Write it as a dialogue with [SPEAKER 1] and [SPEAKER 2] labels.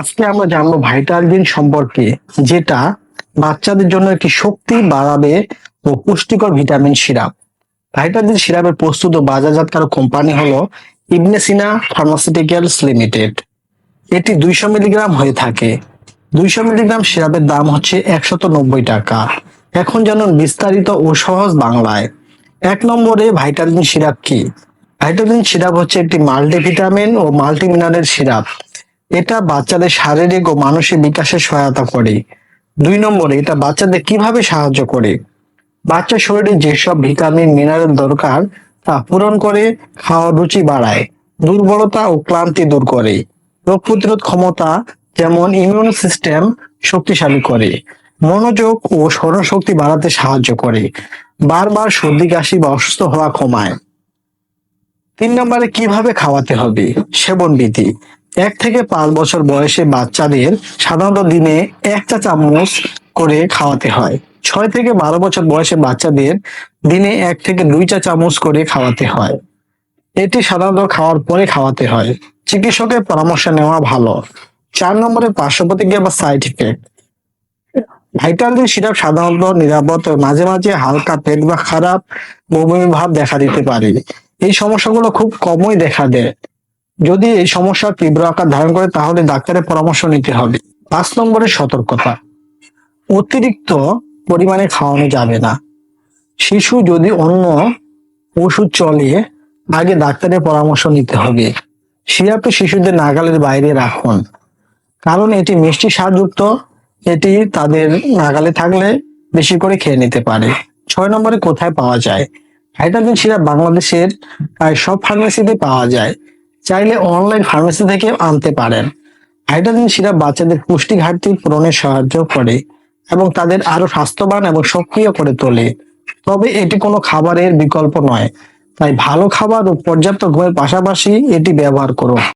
[SPEAKER 1] আজকে আমরা জানব ভাইটাল ভাইটালজিন সম্পর্কে, যেটা বাচ্চাদের জন্য একটি শক্তি বাড়াবে ও পুষ্টিকর ভিটামিন সিরাপ। ভাইটালজিন সিরাপের প্রস্তুত ও বাজারজাতকারক কোম্পানি হলো ইবনেসিনা ফার্মাসিউটিক্যালস লিমিটেড এটি দুইশো মিলিগ্রাম হয়ে থাকে। দুইশো মিলিগ্রাম সিরাপের দাম হচ্ছে একশত নব্বই টাকা। এখন জানুন বিস্তারিত ও সহজ বাংলায়। এক নম্বরে ভাইটামিন সিরাপ কি? ভাইটামিন সিরাপ হচ্ছে একটি মাল্টিভিটামিন ও মাল্টিমিনারেল সিরাপ। এটা বাচ্চাদের শারীরিক ও মানসিক বিকাশে সহায়তা করে। দুই নম্বরে, এটা বাচ্চাদের কীভাবে সাহায্য করে? বাচ্চার শরীরে যেসব ভিটামিন, মিনারেল দরকার, তা পূরণ করে, খাওয়ার রুচি বাড়ায়, দুর্বলতা ও ক্লান্তি দূর করে। রোগ প্রতিরোধ ক্ষমতা যেমন ইমিউন সিস্টেম শক্তিশালী করে, মনোযোগ ও স্মরণশক্তি বাড়াতে সাহায্য করে, বারবার সর্দি, কাশি বা অসুস্থ হওয়া কমায়। তিন নম্বরে, কীভাবে খাওয়াতে হবে? সেবন বিধি এক থেকে পাঁচ বছর বয়সে বাচ্চাদের সাধারণত দিনে এক চা চামচ করে খাওয়াতে হয়। ছয় থেকে বারো বছর বয়সে বাচ্চাদের দিনে এক থেকে দুই চা চামচ করে খাওয়াতে হয়। এটি সাধারণত খাওয়ার পরে খাওয়াতে হয়। চিকিৎসকের পরামর্শ নেওয়া ভালো। চার নম্বরে পার্শ্ব প্রতিক্রিয়া বা সাইড ইফেক্ট ভাইটামিন সিরাপ সাধারণত নিরাপদ মাঝে মাঝে হালকা পেট বা খারাপ বমি ভাব দেখা দিতে পারে। এই সমস্যাগুলো খুব কমই দেখা দেয়। যদি এই সমস্যার তীব্র আকার ধারণ করে, তাহলে ডাক্তারের পরামর্শ নিতে হবে। পাঁচ নম্বরের সতর্কতা। অতিরিক্ত পরিমাণে খাওয়ানো যাবে না। শিশু যদি অন্য ওষুধ চলে, আগে ডাক্তারের পরামর্শ নিতে হবে। সিরাপটি শিশুদের নাগালের বাইরে রাখুন। কারণ এটি মিষ্টি স্বাদযুক্ত, এটি তাদের নাগালে থাকলে বেশি করে খেয়ে নিতে পারে। ছয় নম্বরে কোথায় পাওয়া যায়? হাইড্রোজেন সিরাপ বাংলাদেশের প্রায় সব ফার্মেসিতে পাওয়া যায়। চাইলে অনলাইন ফার্মেসি থেকে আনতে পারেন। হাইড্রোজেন সিরাপ বাচ্চাদের পুষ্টি ঘাটতি পূরণে সাহায্য করে এবং তাদের আরও স্বাস্থ্যবান এবং সক্রিয় করে তোলে। তবে এটি কোনো খাবারের বিকল্প নয়, তাই ভালো খাবার ও পর্যাপ্ত ঘুমের পাশাপাশি এটি ব্যবহার করুন।